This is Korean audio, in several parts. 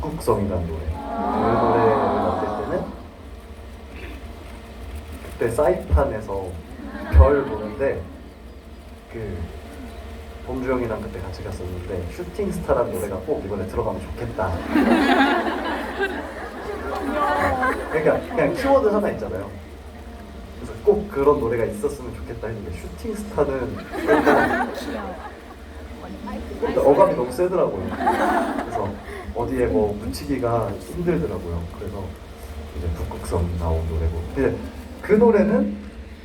북극성이라는 노래. 그 노래를 만들 때는 그때 사이판에서 별 보는데 그 범주영이랑 그때 같이 갔었는데 슈팅스타라는 노래가 꼭 이번에 들어가면 좋겠다. 그러니까 그냥 키워드 하나 있잖아요. 그래서 꼭 그런 노래가 있었으면 좋겠다 했는데 슈팅스타는 일단 일단 어감이 너무 세더라고요. 어디에 뭐 붙이기가 힘들더라고요. 그래서 이제 북극성 나온 노래고. 근데 그 노래는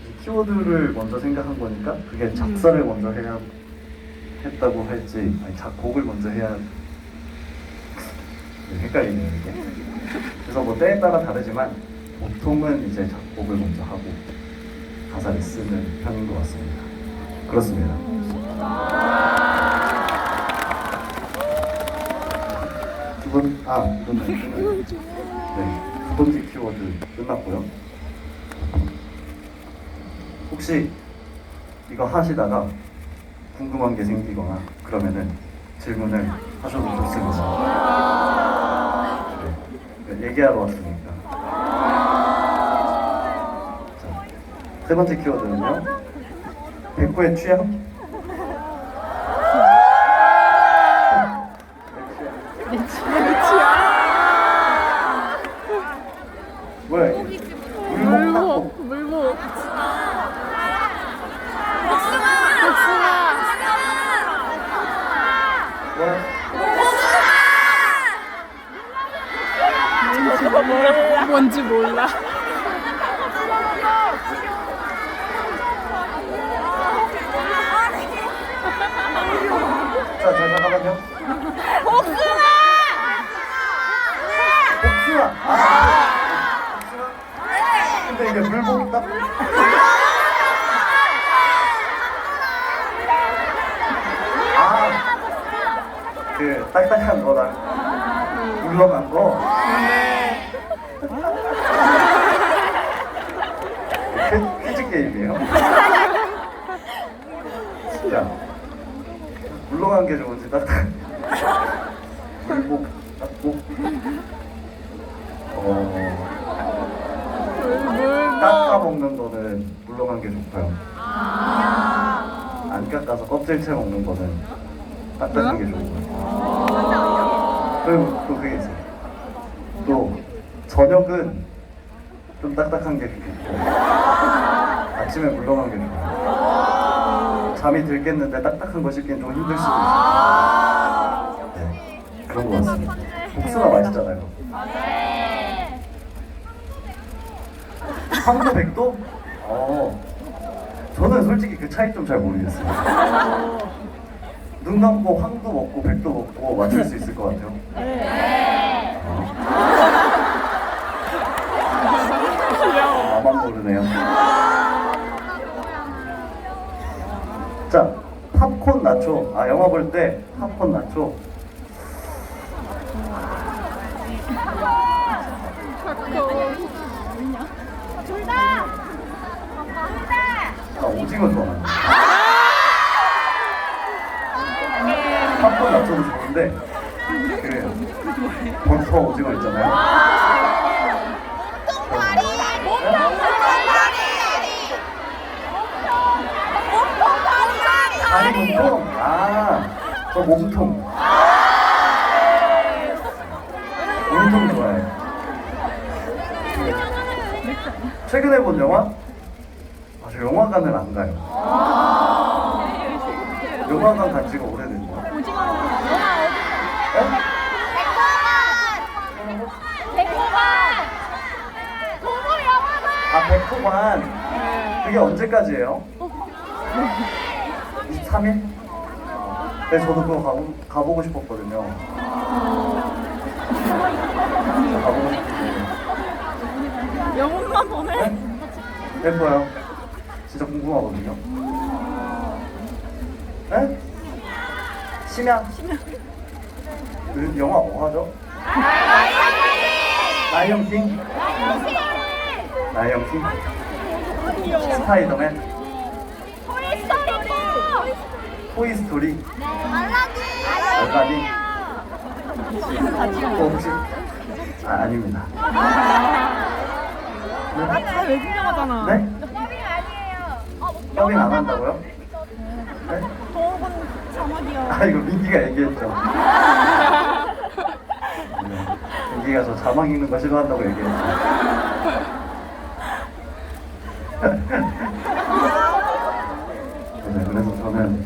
이 키워드를 먼저 생각한 거니까 그게 작사를 먼저 해야 했다고 할지 아니 작곡을 먼저 해야 네, 헷갈리네요 이게. 그래서 뭐 때에 따라 다르지만 보통은 이제 작곡을 먼저 하고 가사를 쓰는 편인 것 같습니다. 그렇습니다. 두 번, 아, 이건 끝났네. 네, 두 번째 키워드 끝났고요. 혹시 이거 하시다가 궁금한 게 생기거나 그러면은 질문을 하셔도 좋습니다. 네, 네, 얘기하러 왔으니까. 자, 세 번째 키워드는요. 백호의 취향? 뭐야 이게? 물복 닭복 물복 물복 복숭아 뭐야? 뭔지 몰라 자, 자, 잠깐만요. 복숭아! 복숭아! 아! 복숭아? 근데 이게 물복이 딱. 아! 그, 딱딱한 거랑 울렁한 거. 퀴- 퀴즈 게임이에요? 진짜. 물렁한 게 좋은지 딱딱. 물복 딱복 어. 깎아 먹는 거는 물렁한 게 좋고요. 안 깎아서 껍질째 먹는 거는 딱딱한 게 좋고요 그리고 또 그게 있어요 또 저녁은 좀 딱딱한 게 좋고 아침에 물렁한 게 좋고 잠이 들겠는데 딱딱한 거 씹기는 좀 힘들 수도 있어요. 네, 그런 것 같습니다. 복숭아 맛있잖아요. 황도 백도? 어, 저는 솔직히 그 차이 좀잘 모르겠어요. 눈 감고 황도 먹고 백도 먹고 맞출 수 있을 것 같아요. 어. 나만 모르네요. 자, 팝콘 나초. 아, 영화 볼 때 팝콘 나초. 아, 오징어 좋아 하는데. 팝콘 나초도 좋은데, 그, 버터 오징어 있잖아요. 다리 몸통? 아, 저 몸통. 몸통 좋아해. 최근에 본 영화? 아, 저 영화관을 안 가요. 영화관 간 지가 오래됐네요. 네? 아, 백호관. 그게 언제까지예요? 23일? 네, 저도 그거 가보, 가보고 싶었거든요. 저 가보고 싶은데. 영혼만 보내 네? 예뻐요. 진짜 궁금하거든요. 네? 심야? 그 영화 뭐 하죠? 라이언 킹? 라이언 킹? 스파이더맨? 토이스토리? 알라딘? 어, 혹시 아, 아닙니다. 다 외국 영화잖아. 네? 더빙 안 한다고요? 네? 더욱은 자막이야. 아 이거 민기가 얘기했죠. 네. 민기가 저 자막 읽는 거 싫어한다고 얘기했죠. 네, 그래서 저는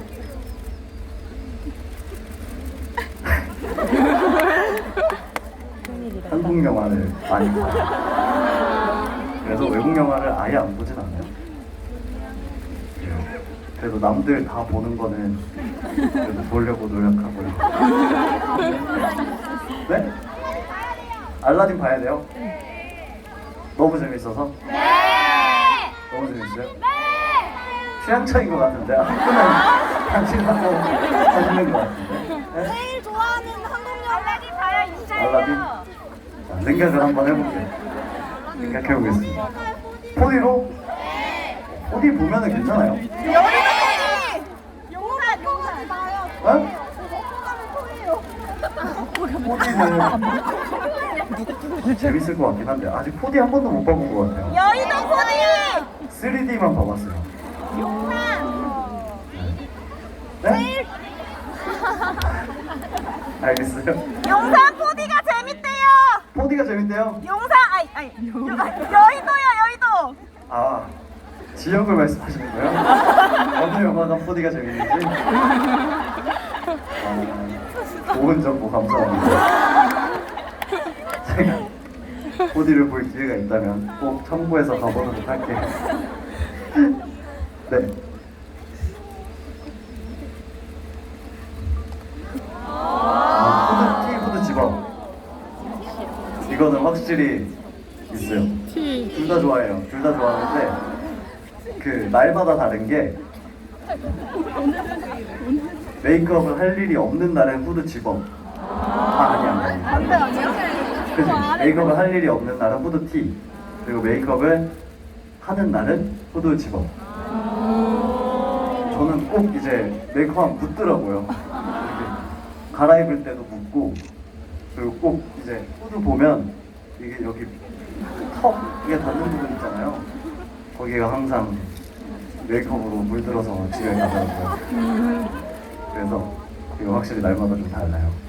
한국 영화를 많이 봐요. 그래서 외국 영화를 아예 안 보진 않아요. 네. 그래도 남들 다 보는 거는 그래도 보려고 노력하고요. 네? 알라딘 봐야 돼요? 너무 재밌어서? 너무 재밌어요? 취향 차인 것 같은데 학교는 당신하고 하시는 것 같은데 네? 제일 좋아하는 한국 영화. 알라딘 봐요, 알라딘? 자, 생각을 한번 해볼게요 생각해보겠습니다 4D로? 4D 보면은 괜찮아요 용산, 용산 봐요. 어? 토해요. 4D는 재밌을 것 같긴 한데 아직 4D 한 번도 못 봐본 것 같아요 여의도 코디. 3D만 봐봤어요 용산. 네? 알겠어요 용산 코디가 재밌대요. 4D가 재밌대요? 용산, 아니, 아니, 여- 여의도요, 여의도. 아 지역을 말씀하시는 거예요? 어느 영화가 4D가 재밌는지? 아, 좋은 정보 감사합니다 4D를 볼 기회가 있다면 꼭 첨부해서 가보도록 할게요 네 아, 푸드 집업 이거는 확실히 있어요 둘 다 좋아해요. 둘 다 좋아하는데 그 날마다 다른 게 메이크업을 할 일이 없는 날엔 후드 집업. 아 아니야. 안돼, 아니야? 그지? 메이크업을 할 일이 없는 날은 후드 티. 그리고 메이크업을 하는 날은 후드 집업. 저는 꼭 이제 메이크업 묻더라고요. 갈아입을 때도 묻고 그리고 꼭 이제 후드 보면 이게 여기 턱에 닿는 부분 있잖아요. 거기가 항상 메이크업으로 물들어서 집에 가더라고요. 그래서 이거 확실히 날마다 좀 달라요.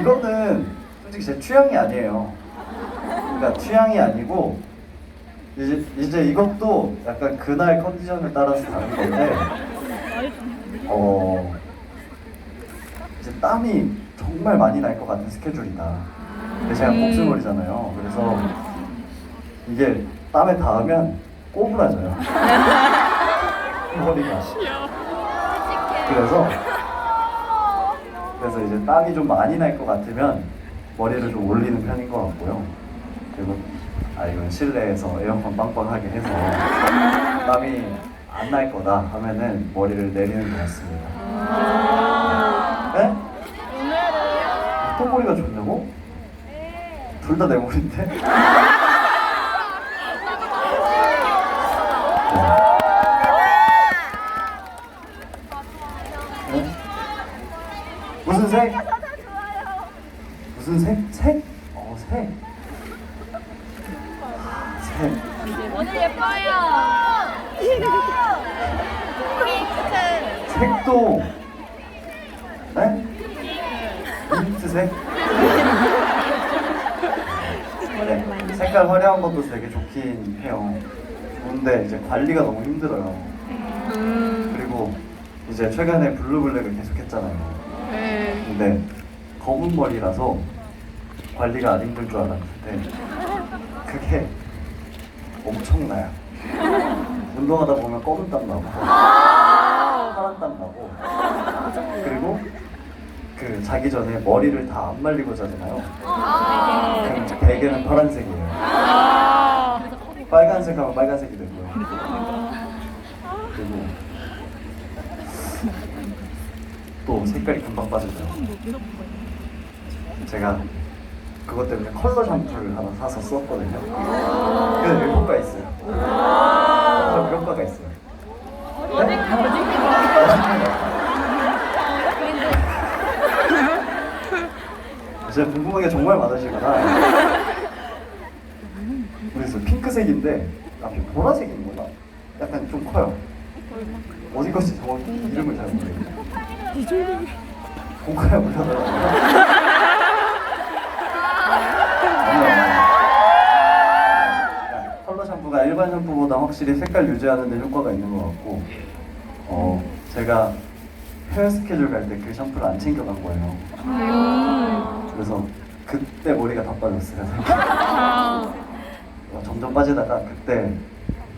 이거는 솔직히 제 취향이 아니에요. 그러니까 취향이 아니고 이제 이제 이것도 약간 그날 컨디션을 따라서 다른 건데 어 이제 땀이 정말 많이 날 것 같은 스케줄이다. 근데 제가 복수머리잖아요. 그래서 이게 땀에 닿으면 꼬부라져요. 머리가. 그래서 그래서 이제 땀이 좀 많이 날 것 같으면 머리를 좀 올리는 편인 것 같고요. 그리고 아 이건 실내에서 에어컨 빵빵하게 해서 땀이 안 날 거다 하면은 머리를 내리는 것 같습니다. 네? 어떤 머리가 좋냐고? 둘 다 내 머리인데? 네? 무슨 색? 무슨 색? 색? 어, 색. 아, 색. 오늘 예뻐요. 핑크. 색도 네? 민트색? 네, 색깔 화려한 것도 되게 좋긴 해요. 근데 이제 관리가 너무 힘들어요. 그리고 이제 최근에 블루블랙을 계속했잖아요. 근데 검은 머리라서 관리가 안 힘들 줄 알았는데 그게 엄청나요. 운동하다 보면 검은 땀 나고 파란 땀 나고 그리고 그 자기 전에 머리를 다 안 말리고 자잖아요. 그럼 베개는 파란색이에요. 빨간색 하면 빨간색이 되고요. 그리고 또 색깔이 금방 빠지죠. 제가 그것 때문에 컬러 샴푸를 하나 사서 썼거든요. 그래서 효과 있어요. 저 효과가 있어요. 진짜 궁금한 게 정말 많으시구나. 그래서 핑크색인데 앞에 보라색이 있는 거나 약간 좀 커요. 어디 건지 정확히 이름을 잘 모르겠어요. 못하더라고요. 아니요. 일반 샴푸보다 확실히 색깔 유지하는 데 효과가 있는 것 같고 어 제가 해외 스케줄 갈 때 그 샴푸를 안 챙겨간 거예요. 그래서 그때 머리가 다 빠졌어요. 어, 점점 빠지다가 그때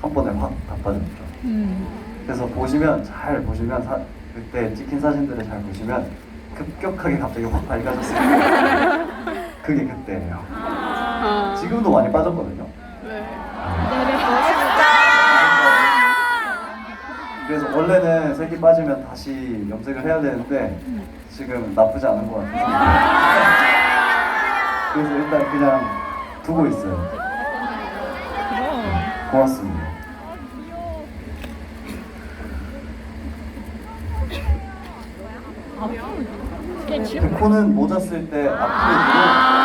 한 번에 확 다 빠졌죠. 그래서 보시면 잘 보시면 사- 그때 찍힌 사진들을 잘 보시면 급격하게 갑자기 확 밝아졌어요. 그게 그때예요. 지금도 많이 빠졌거든요. 그래서 원래는 색이 빠지면 다시 염색을 해야 되는데 지금 나쁘지 않은 것 같아서 그래서 일단 그냥 두고 있어요. 고맙습니다. 그 코는 모자 쓸 때 앞으로